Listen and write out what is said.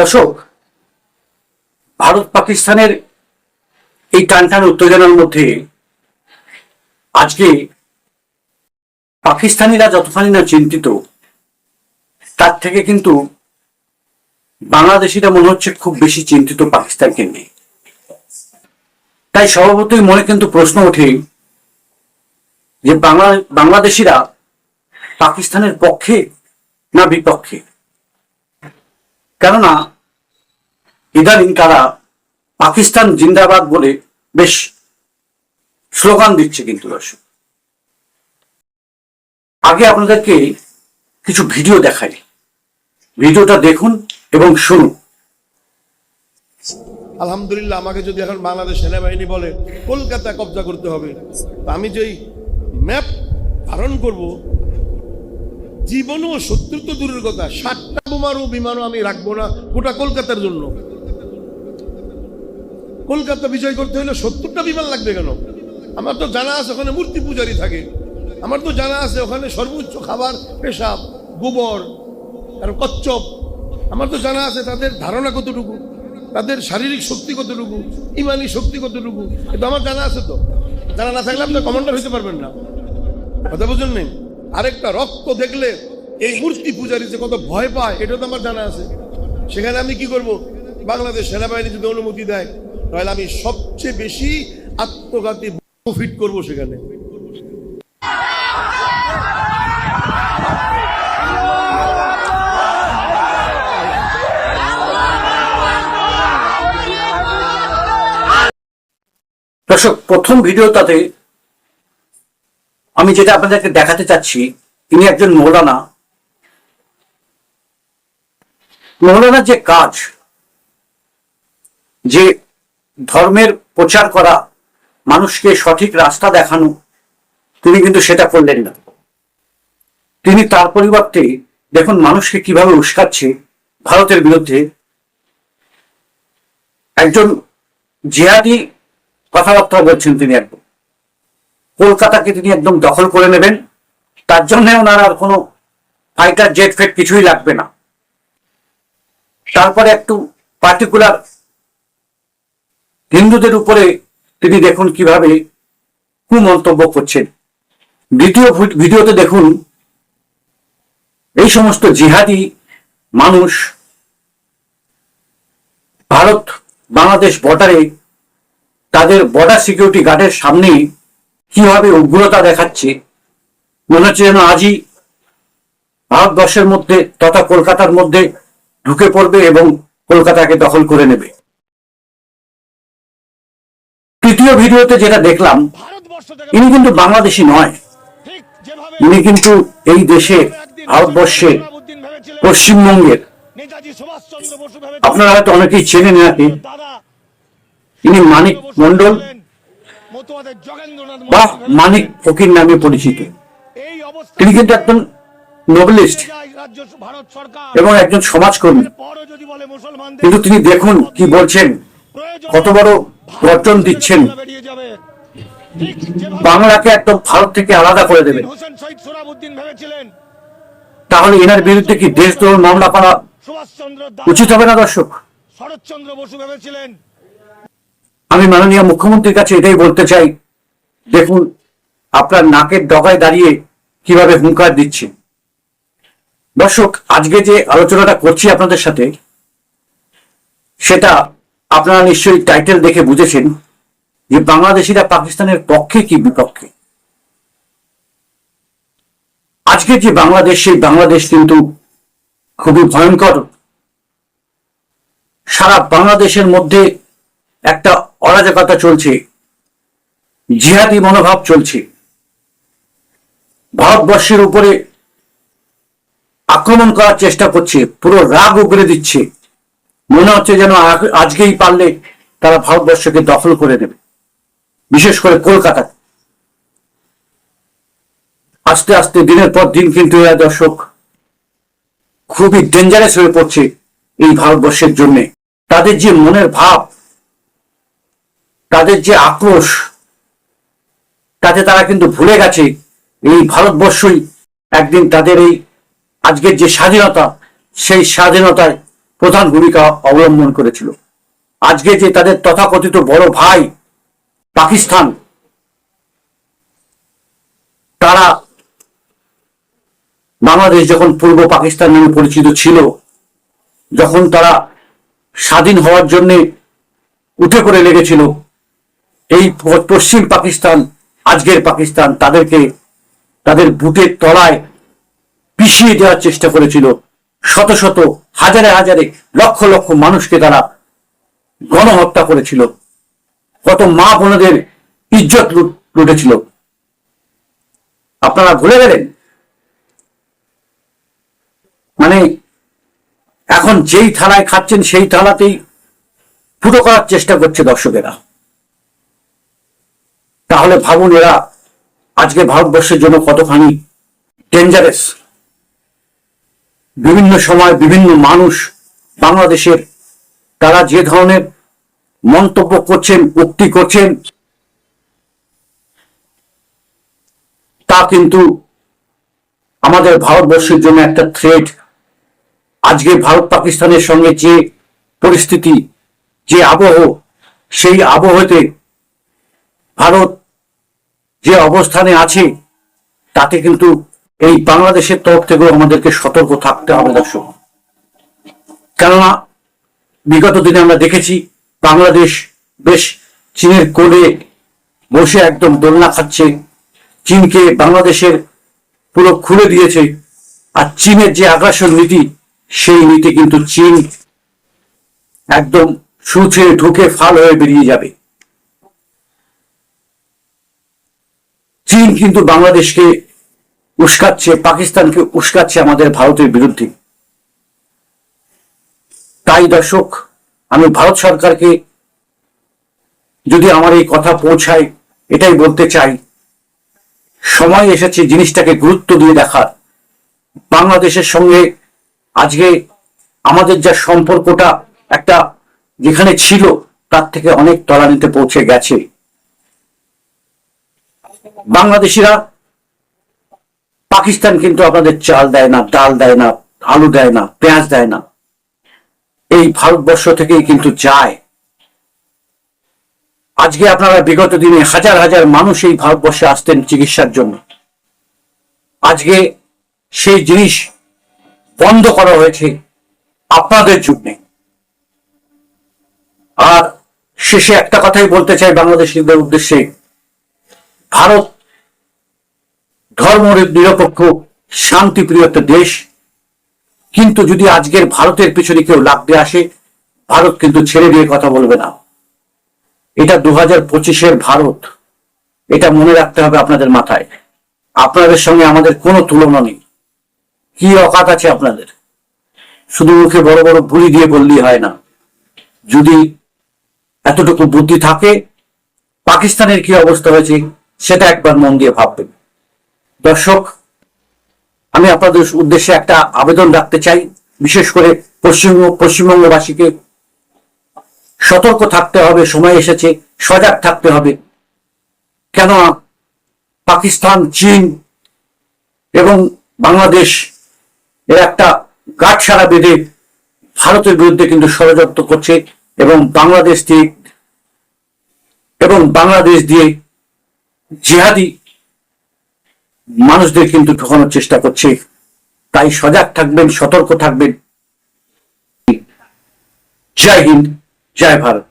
দর্শক, ভারত পাকিস্তানের এই টানটান উত্তেজনার মধ্যে আজকে পাকিস্তানিরা যতখানি না চিন্তিত, তার থেকে কিন্তু বাংলাদেশিরা মনে হচ্ছে খুব বেশি চিন্তিত পাকিস্তানকে নিয়ে। তাই স্বভাবতই মনে কিন্তু প্রশ্ন ওঠে যে বাংলা বাংলাদেশিরা পাকিস্তানের পক্ষে না বিপক্ষে? কেননা ইদানিং তারা পাকিস্তান জিন্দাবাদ বলে বেশ স্লোগান দিচ্ছে কিন্তু দর্শক। আগে আপনাদেরকে কিছু ভিডিও দেখাই। ভিডিওটা দেখুন এবং শুনুন। আলহামদুলিল্লাহ, আমাকে যদি এখন বাংলাদেশ সেনাবাহিনী বলে, কলকাতা কবজা করতে হবে আমি যেই ম্যাপ ধারণ করব জীবনও শত্রু তো দূরের কথা। ষাটটা বোমারও বিমানও আমি রাখব না গোটা কলকাতার জন্য। কলকাতা বিজয় করতে হলে সত্তরটা বিমান লাগবে কেন? আমার তো জানা আছে ওখানে মূর্তি পূজারি থাকে। আমার তো জানা আছে ওখানে সর্বোচ্চ খাবার পেশাব, গোবর আর কচ্ছপ। আমার তো জানা আছে তাদের ধারণা কতটুকু? তাদের শারীরিক শক্তি কতটুকু? ইমানি শক্তি কতটুকু? কিন্তু আমার জানা আছে তো। জানা না থাকলে আপনি কমান্ডার হইতে পারবেন না। কথা বুঝুন নেই? আরেকটা রক্ত দেখলে এই মূর্তি পূজারি যে কত ভয় পায়, এটা তো আমার জানা আছে। সেখানে আমি কি করব? বাংলাদেশ সেনাবাহিনী যদি অনুমতি দেয়, তাহলে আমি সবচেয়ে বেশি আত্মঘাতী ফিট করব সেখানে। দর্শক, প্রথম ভিডিওটাতে আমি যেটা আপনাদেরকে দেখাতে চাচ্ছি, তিনি একজন মৌলানা। মৌলানার যে কাজ, যে ধর্মের প্রচার করা, মানুষকে সঠিক রাস্তা দেখানো, তিনি কিন্তু সেটা করলেন না। তিনি তার পরিবর্তে দেখুন মানুষকে কীভাবে উস্কাচ্ছে ভারতের বিরুদ্ধে। একজন জিহাদি কথাবার্তা বলছেন তিনি একদম। কলকাতাকে তিনি একদম দখল করে নেবেন, তার জন্য ওনার আর কোনো ফাইটার জেট ফেট কিছুই লাগবে না। তারপরে একটু পার্টিকুলার হিন্দুদের উপরে তিনি দেখুন কীভাবে কুমন্তব্য করছেন। দ্বিতীয় ভিডিওতে দেখুন, এই সমস্ত জিহাদি মানুষ ভারত বাংলাদেশ বর্ডারে তাদের বর্ডার সিকিউরিটি গার্ডের সামনে কীভাবে উগ্রতা দেখাচ্ছে? মনে হচ্ছে যেন আজই ভারতবর্ষের মধ্যে তথা কলকাতার মধ্যে ঢুকে পড়বে এবং কলকাতাকে দখল করে নেবে। তৃতীয় ভিডিওতে যেটা দেখলাম, ইনি কিন্তু বাংলাদেশি নয়। ইনি কিন্তু এই দেশে ভারতবর্ষে পশ্চিমবঙ্গের। আপনারা হয়তো অনেকেই চেনেন এনাকে। দাদা ইনি মানিক মন্ডল বা মানিক ফকির নামে পরিচিত। তিনি কিন্তু একজন নোবেলিস্ট এবং একজন সমাজকর্মী। কিন্তু তিনি দেখুন কি বলছেন কত বড় গর্জন দিচ্ছেন। বাংলাকে একদম ভারত থেকে আলাদা করে দেবেন তাহলে এনার বিরুদ্ধে কি দেশদ্রোহ মামলা করা উচিত হবে না দর্শক? শরৎচন্দ্র বসু ভেবেছিলেন। আমি মাননীয় মুখ্যমন্ত্রীর কাছে এটাই বলতে চাই। দেখুন, আপনার নাকের ডগায় দাঁড়িয়ে কীভাবে হুঙ্কার দিচ্ছে। দর্শক, আজকে যে আলোচনাটা করছি আপনাদের সাথে, সেটা আপনারা নিশ্চয়ই টাইটেল দেখে বুঝেছেন যে বাংলাদেশিরা পাকিস্তানের পক্ষে কি বিপক্ষে। আজকে যে বাংলাদেশ, সেই বাংলাদেশ কিন্তু খুবই ভয়ঙ্কর। সারা বাংলাদেশের মধ্যে একটা অরাজকতা চলছে, জিহাদি মনোভাব চলছে। ভারতবর্ষের উপরে আক্রমণ করার চেষ্টা করছে, পুরো রাগ উগড়ে দিচ্ছে। মনে হচ্ছে যেন আজকেই পারলে তারা ভারতবর্ষকে দখল করে নেবে বিশেষ করে কলকাতা আস্তে আস্তে দিনের পর দিন কিন্তু এরা দর্শক খুবই ডেঞ্জারাস হয়ে পড়ছে এই ভারতবর্ষের জন্যে। তাদের যে মনের ভাব তাদের যে আক্রোশ, তাতে তারা কিন্তু ভুলে গেছে এই ভারতবর্ষই একদিন তাদের এই আজকের যে স্বাধীনতা, সেই স্বাধীনতায় প্রধান ভূমিকা অবলম্বন করেছিল। আজকে যে তাদের তথাকথিত বড় ভাই পাকিস্তান, তারা বাংলাদেশ যখন পূর্ব পাকিস্তান নামে পরিচিত ছিল, যখন তারা স্বাধীন হওয়ার জন্যে উঠে পড়ে লেগেছিল এই পশ্চিম পাকিস্তান, আজকের পাকিস্তান তাদেরকে, তাদের বুটের তলায় পিষিয়ে দেওয়ার চেষ্টা করেছিল। শত শত, হাজারে হাজারে, লক্ষ লক্ষ মানুষকে তারা গণহত্যা করেছিল। কত মা বোনদের ইজ্জত লুট- লুটেছিল। আপনারা ভুলে গেলেন? মানে এখন যেই থালায় খাচ্ছেন, সেই থালাতেই ফুটো করার চেষ্টা করছে দর্শকেরা। তাহলে ভাবুন এরা আজকে ভারতবর্ষের জন্য কতখানি ডেঞ্জারাস বিভিন্ন সময় বিভিন্ন মানুষ বাংলাদেশের, তারা যে ধরনের মন্তব্য করছেন, উক্তি করছেন, তা কিন্তু আমাদের ভারতবর্ষের জন্য একটা থ্রেড আজকে ভারত পাকিস্তানের সঙ্গে যে পরিস্থিতি, যে আবহ, সেই আবহতে ভারত যে অবস্থানে আছে, তাতে কিন্তু এই বাংলাদেশের তরফ থেকেও আমাদেরকে সতর্ক থাকতে হবে দর্শক কেননা, বিগত দিনে আমরা দেখেছি, বাংলাদেশ বেশ চীনের কোলে বসে একদম দোলনা খাচ্ছে। চীনকে বাংলাদেশের পুরো খুলে দিয়েছে। আর চীনের যে আগ্রাসন নীতি, সেই নীতি কিন্তু চীন একদম সুছে ঢুকে ফাল হয়ে বেরিয়ে যাবে। চীন কিন্তু বাংলাদেশকে উস্কাচ্ছে, পাকিস্তানকে উস্কাচ্ছে আমাদের ভারতের বিরুদ্ধে। তাই দর্শক, আমি ভারত সরকারকে যদি আমার এই কথা পৌঁছায়, এটাই বলতে চাই, সময় এসেছে জিনিসটাকে গুরুত্ব দিয়ে দেখার। বাংলাদেশের সঙ্গে আজকে আমাদের যা সম্পর্কটা একটা যেখানে ছিল, তার থেকে অনেক তলানিতে পৌঁছে গেছে। বাংলাদেশিরা পাকিস্তান কিন্তু আপনাদের চাল দেয় না, ডাল দেয় না, আলু দেয় না, পেঁয়াজ দেয় না। এই ভারতবর্ষ থেকেই কিন্তু যায়। আজকে আপনারা বিগত দিনে হাজার হাজার মানুষ এই ভারতবর্ষে আসতেন চিকিৎসার জন্য। আজকে সেই জিনিস বন্ধ করা হয়েছে আপনাদের জন্যে। আর শেষে একটা কথাই বলতে চাই বাংলাদেশিদের উদ্দেশ্যে। ভারত ধর্ম নিরপেক্ষ, শান্তিপ্রিয় একটা দেশ। কিন্তু যদি আজকের ভারতের পিছনে কেউ লাগতে আসে, ভারত কিন্তু ছেড়ে দিয়ে কথা বলবে না। এটা দু হাজার পঁচিশের ভারত। এটা মনে রাখতে হবে আপনাদের মাথায়। আপনাদের সঙ্গে আমাদের কোনো তুলনা নেই। কি অকাত আছে আপনাদের? শুধু মুখে বড় বড় বুলি দিয়ে বললেই হয় না। যদি এতটুকু বুদ্ধি থাকে, পাকিস্তানের কি অবস্থা হয়েছে? সেটা একবার মন দিয়ে ভাববেন। দর্শক, আমি আপনাদের উদ্দেশ্যে একটা আবেদন রাখতে চাই, বিশেষ করে পশ্চিমবঙ্গ, পশ্চিমবঙ্গবাসীকে। সতর্ক থাকতে হবে, সময় এসেছে, সজাগ থাকতে হবে। কেন পাকিস্তান, চীন এবং বাংলাদেশ, এর একটা গাঁটছাড়া বেঁধে ভারতের বিরুদ্ধে কিন্তু ষড়যন্ত্র করছে এবং বাংলাদেশ দিয়ে এবং বাংলাদেশ দিয়ে জিহাদি মানুষদের কিন্তু ঠকানোর চেষ্টা করছে। তাই সজাগ থাকবেন, সতর্ক থাকবেন। জয় হিন্দ, জয় ভারত।